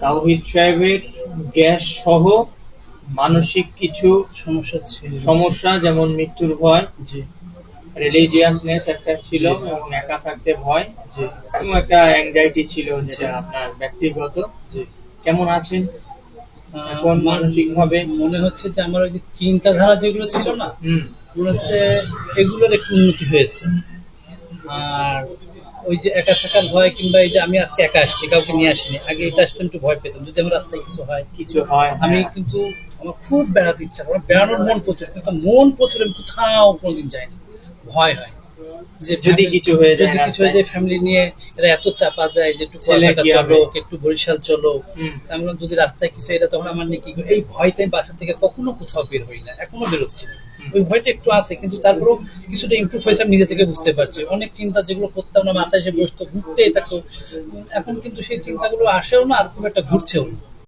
তাওহিদ সাহেবের গ্যাস সহ মানসিক কিছু সমস্যা ছিল। সমস্যা যেমন মৃত্যুর ভয় জি। রিলিজিয়াসনেস একটা ছিল এবং একা থাকতে ভয় জি। এবং একটা অ্যাংজাইটি ছিল যেটা আপনার ব্যক্তিগত। জি। কেমন আছেন? এখন মানসিকভাবে? মনে হচ্ছে যে আমার ওই যে চিন্তাধারা যেগুলো ছিল না হুম। মনে হচ্ছে এগুলোর একটু উন্নতি হয়েছে। আর ওই যে একা থাকার ভয় কিংবা এই যে আমি আজকে একা আসছি কাউকে নিয়ে আসিনি আগে এটা আসতে একটু ভয় পেতাম যদি আমার রাস্তায় কিছু হয় কিছু হয় আমি হ্যাঁ। কিন্তু আমার খুব বেড়াতে ইচ্ছা করে আমার বেড়ানোর মন প্রচুর কিন্তু মন প্রচুর আমি কোথাও কোনোদিন যাইনি ভয় হয় যে যদি কিছু হয়ে যায় যদি কিছু হয়ে যায় ফ্যামিলি নিয়ে এরা এত চাপা যায় যে একটু? চলো একটু বরিশাল চলো হুম। আমি বললাম, যদি রাস্তায় কিছু এটা তখন আমার নিয়ে কি এই ভয়তে বাসা থেকে কখনো কোথাও বের হই না এখনও বেরোচ্ছি না। ভয়টা একটু আছে, কিন্তু তারপরেও কিছুটা ইম্প্রুভ হয়েছে আমি নিজে থেকে বুঝতে পারছি। অনেক চিন্তা যেগুলো করতাম না, মাথায় এসে বসতো ঘুরতেই থাকতো এখন কিন্তু সেই চিন্তাগুলো আসেও না আর খুব একটা ঘুরছেও না।